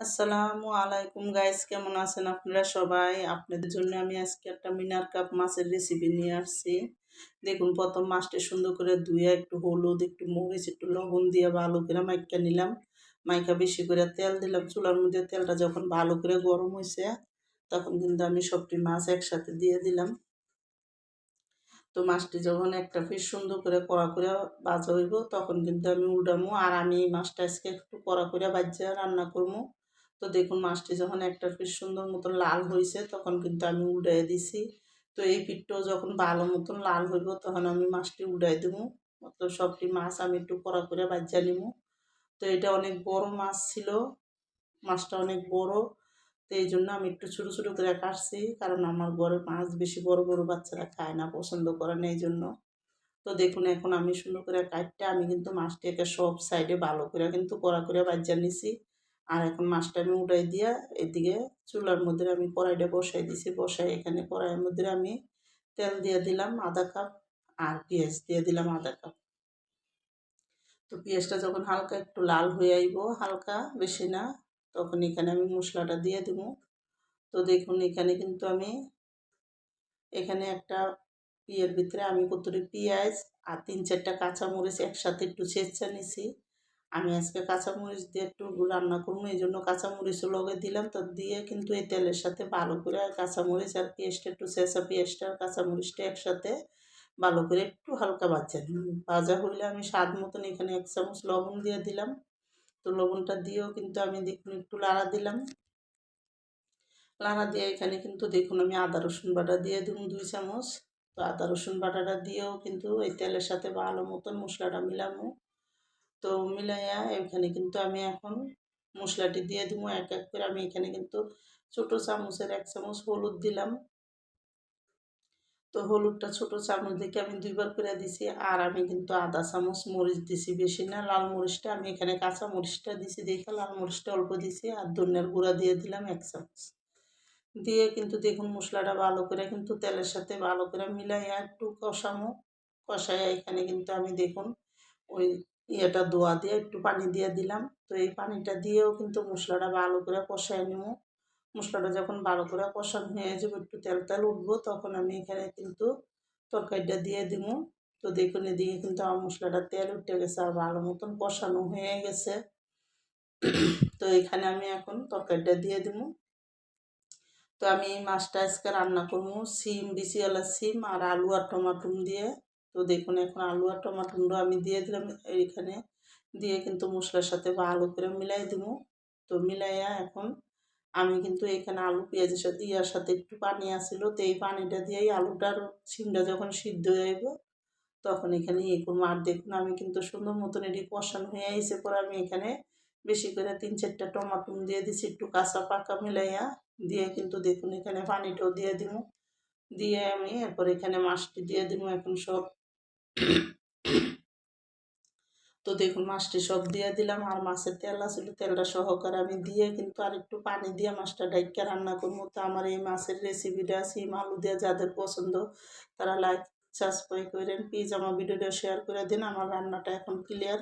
আসসালামু আলাইকুম গাইস, কেমন আছেন আপনারা সবাই? আপনাদের জন্য আমি আজকে একটা মিনার কাপ মাছের রেসিপি নিয়ে আসছি। দেখুন, প্রথম মাছটা সুন্দর করে ধুয়ে একটু হলুদ, একটু মরিচ, একটু লবণ দিয়ে ভালো করে মাইকা নিলাম। মাইকা বেশি করে তেল দিলাম। চুলার মধ্যে তেলটা যখন ভালো করে গরম হয়েছে তখন কিন্তু আমি সবটি মাছ একসাথে দিয়ে দিলাম। তো মাছটি যখন একটা ফিস সুন্দর করে কড়া করে বাজা হইব, তখন কিন্তু আমি উল্টামো। আর আমি মাছটা আজকে একটু কড়া করে বাজিয়ে রান্না করব তো দেখুন মাছটি যখন একটা পিঠ সুন্দর মতন লাল হয়েছে তখন কিন্তু আমি উল্টাই দিছি। তো এই পিঠটাও যখন ভালো মতন লাল হইব, তখন আমি মাছটি উল্টাই দেবো মতলব সবটি মাছ আমি একটু কড়া করে বাজ্যা নিব তো এটা অনেক বড় মাছ ছিল, মাছটা অনেক বড়। তো এই জন্য আমি একটু ছোটো ছোটো করে কাটছি, কারণ আমার ঘরে মাছ বেশি বড় বড় বাচ্চারা খায় না, পছন্দ করে না এই জন্য। তো দেখুন এখন আমি সুন্দর করে কাটতে আমি কিন্তু মাছটাকে সব সাইডে ভালো করে কিন্তু কড়া করে বাজ্যা নিছি। আর এখন মাছটা আমি উঠাই দিয়া এদিকে চুলার মধ্যে আমি কড়াইটা বসাই দিছি। বসাই এখানে কড়াইয়ের মধ্যে আমি তেল দিয়ে দিলাম আধা কাপ আর পেঁয়াজ দিয়ে দিলাম আধা কাপ। তো পেঁয়াজটা যখন হালকা একটু লাল হয়ে আইব, হালকা বেশি না, তখন এখানে আমি মশলাটা দিয়ে দেবো। তো দেখুন, এখানে কিন্তু আমি এখানে একটা পিয়ের ভিতরে আমি কতটি পেঁয়াজ আর তিন চারটা কাঁচামরিচ একসাথে একটু ছেঁচা নিছি। আমি আজকে কাঁচামরিচ দিয়ে একটু রান্না করব, এই জন্য কাঁচামরিচ লগে দিলাম। তো দিয়ে কিন্তু এই তেলের সাথে ভালো করে কাঁচামরিচ আর পেঁয়াজটা একটু শেষা পেঁয়াজটা আর কাঁচামরিচটা একসাথে ভালো করে একটু হালকা বাজা ভাজা হইলে আমি স্বাদ মতন এখানে এক চামচ লবণ দিয়ে দিলাম। তো লবণটা দিয়েও কিন্তু আমি দেখুন একটু লাড়া দিলাম। লাড়া দিয়ে এখানে কিন্তু দেখুন আমি আদা, রসুন বাটা দিয়ে দিলাম দুই চামচ। তো আদা, রসুন বাটাটা দিয়েও কিন্তু এই তেলের সাথে ভালো মতন মশলাটা মিলামো তো মিলাইয়া এখানে কিন্তু আমি এখন মশলাটি দিয়ে দিব এক এক করে। আমি এখানে কিন্তু ছোটো চামচের এক চামচ হলুদ দিলাম। তো হলুদটা ছোটো চামচ দেখে আমি দুইবার করে দিছি। আর আমি কিন্তু আধা চামচ মরিচ দিছি। বেশি না, লাল মরিচটা। আমি এখানে কাঁচা মরিচটা দিছি দেখে লাল মরিচটা অল্প দিছি। আর ধনিয়ার গুঁড়া দিয়ে দিলাম এক চামচ। দিয়ে কিন্তু দেখুন মশলাটা ভালো করে কিন্তু তেলের সাথে ভালো করে মিলাইয়া একটু কষামো। কষাইয়া এখানে কিন্তু আমি দেখুন ওই ইয়েটা দোয়া দিয়ে একটু পানি দিয়ে দিলাম। তো এই পানিটা দিয়েও কিন্তু মশলাটা ভালো করে কষাই নেব। মশলাটা যখন ভালো করে কষানো হয়ে যাবে, একটু তেল তেল উঠবো, তখন আমি এখানে কিন্তু তরকারিটা দিয়ে দিব। তো দেখুন, এদিকে কিন্তু আমার মশলাটা তেল উঠে গেছে আর ভালো মতন কষানো হয়ে গেছে। তো এখানে আমি এখন তরকারিটা দিয়ে দিব। তো আমি মাছটা আজকে রান্না করব, সিম বিচিওয়ালা সিম আর আলু আর টমাটো দিয়ে। তো দেখুন, এখন আলু আর টমাটোগুলো আমি দিয়ে দিলাম। এইখানে দিয়ে কিন্তু মশলার সাথে ভালো করে মিলাই দিব। তো মিলাইয়া এখন আমি কিন্তু এখানে আলু পেঁয়াজের সাথে, ইয়ার সাথে একটু পানি আসিল তো এই পানিটা দিয়েই আলুটার সিমটা যখন সিদ্ধ হয়ে যাইব, তখন এখানে ইয়ে করব আর দেখুন, আমি কিন্তু সুন্দর মতন এটি কষানো হয়ে আইসে পরে আমি এখানে বেশি করে তিন চারটা টমাটো দিয়ে দিচ্ছি একটু কাঁচা পাকা মিলাইয়া। দিয়ে কিন্তু দেখুন, এখানে পানিটাও দিয়ে দিব দিয়ে আমি এরপর এখানে মাছটি দিয়ে দিব এখন সব তো দেখুন, মাছটি সব দিয়ে দিলাম আর মাছের তেল আসলে তেলটা সহকারে আমি দিয়ে কিন্তু আর একটু পানি দিয়ে মাছটা ডাইকা রান্না করব। তো আমার এই মাছের রেসিপিটা সিম আলু দিয়ে যাদের পছন্দ তারা লাইক সাবস্ক্রাইব করেন প্লিজ আমার ভিডিওটা শেয়ার করে দিন, আমার রান্নাটা এখন ক্লিয়ার